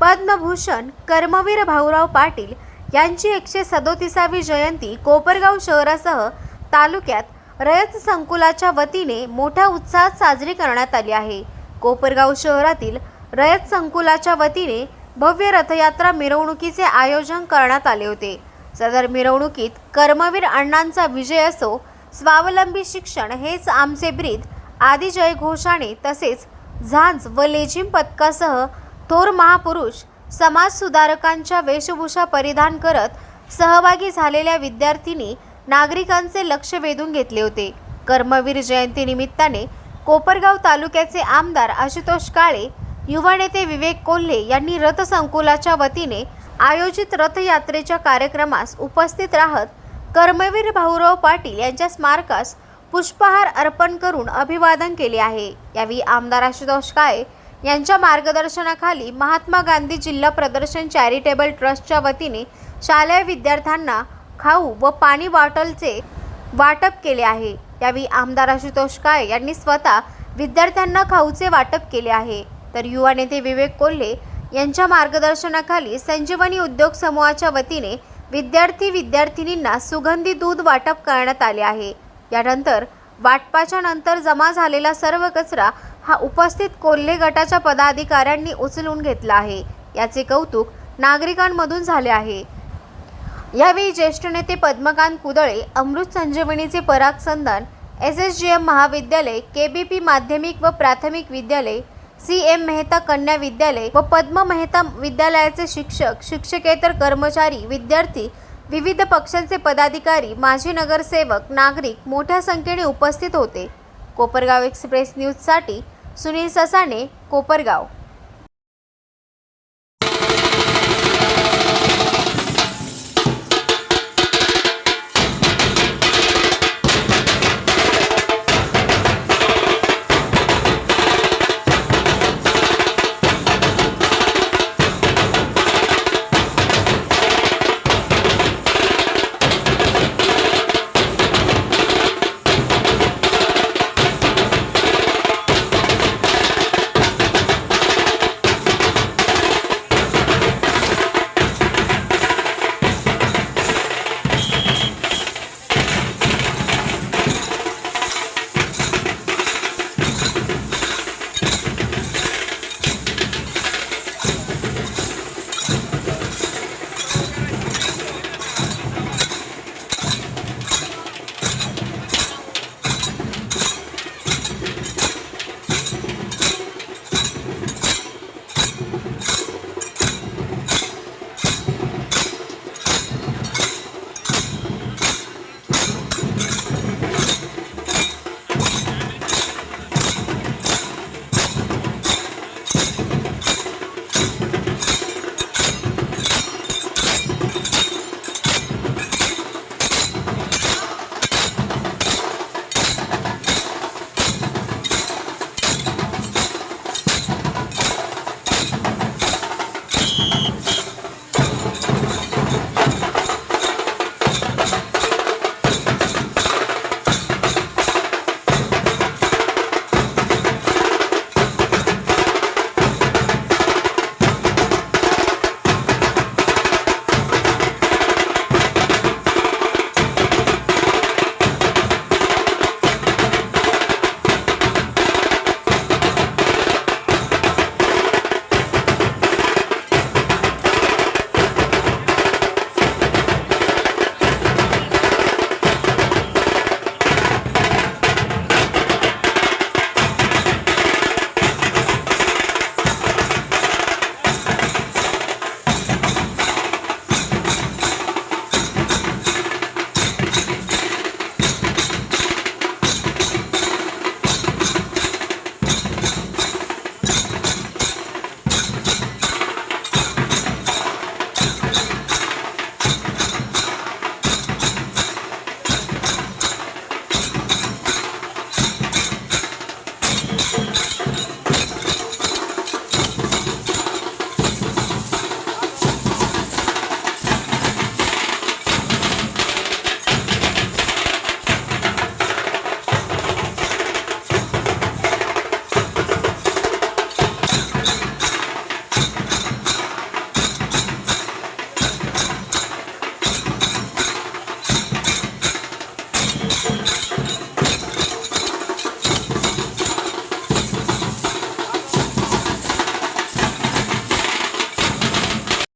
पद्मभूषण कर्मवीर भाऊराव पाटील यांची एकशे सदोतीसावी जयंती कोपरगाव शहरासह तालुक्यात रयत संकुलाच्या वतीने मोठ्या उत्साहात साजरी करण्यात आली आहे. कोपरगाव शहरातील रयत संकुलाच्या वतीने भव्य रथयात्रा मिरवणुकीचे आयोजन करण्यात आले होते. सदर मिरवणुकीत कर्मवीर अण्णांचा विजय असो स्वावलंबी शिक्षण हेच आमचे ब्रीद आदी जयघोषाने तसेच झांज व लेझिम पथकासह थोर महापुरुष समाजसुधारकांच्या वेशभूषा परिधान करत सहभागी झालेल्या विद्यार्थिनी नागरिकांचे लक्ष वेधून घेतले होते. कर्मवीर जयंती निमित्ताने कोपरगाव तालुक्याचे आमदार आशुतोष काळे युवा नेते विवेक कोल्हे यांनी रथसंकुलाच्या वतीने आयोजित रथयात्रेच्या कार्यक्रमास उपस्थित राहत कर्मवीर भाऊराव पाटील यांच्या स्मारकास पुष्पहार अर्पण करून अभिवादन केले आहे. यावेळी आमदार आशुतोष काळे यांच्या मार्गदर्शनाखाली महात्मा गांधी जिल्हा प्रदर्शन चॅरिटेबल ट्रस्टच्या वतीने शालेय विद्यार्थ्यांना खाऊ व पाणी बॉटलचे वाटप केले आहे. यावेळी आमदार आशुतोष काळे यांनी स्वतः विद्यार्थ्यांना खाऊचे वाटप केले आहे. तर युवा नेते विवेक कोल्हे यांच्या मार्गदर्शनाखाली संजीवनी उद्योग समूहाच्या वतीने विद्यार्थी विद्यार्थिनींना सुगंधी दूध वाटप करण्यात आले आहे. यानंतर वाटपाच्या नंतर जमा झालेला सर्व कचरा हा उपस्थित कोल्हे गटाच्या पदाधिकाऱ्यांनी उचलून घेतला आहे. याचे कौतुक नागरिकांमधून झाले आहे. यावेळी ज्येष्ठ नेते पद्मकांत कुदळे अमृत संजीवनीचे पराग संदन एस एस जी एम महाविद्यालय के बी पी माध्यमिक व प्राथमिक विद्यालय सी एम मेहता कन्या विद्यालय व पद्म मेहता विद्यालयाचे शिक्षक शिक्षकेतर कर्मचारी विद्यार्थी विविध पक्षांचे पदाधिकारी माजी नगरसेवक नागरिक मोठ्या संख्येने उपस्थित होते. कोपरगाव एक्सप्रेस न्यूजसाठी सुनील ससाणे कोपरगाव.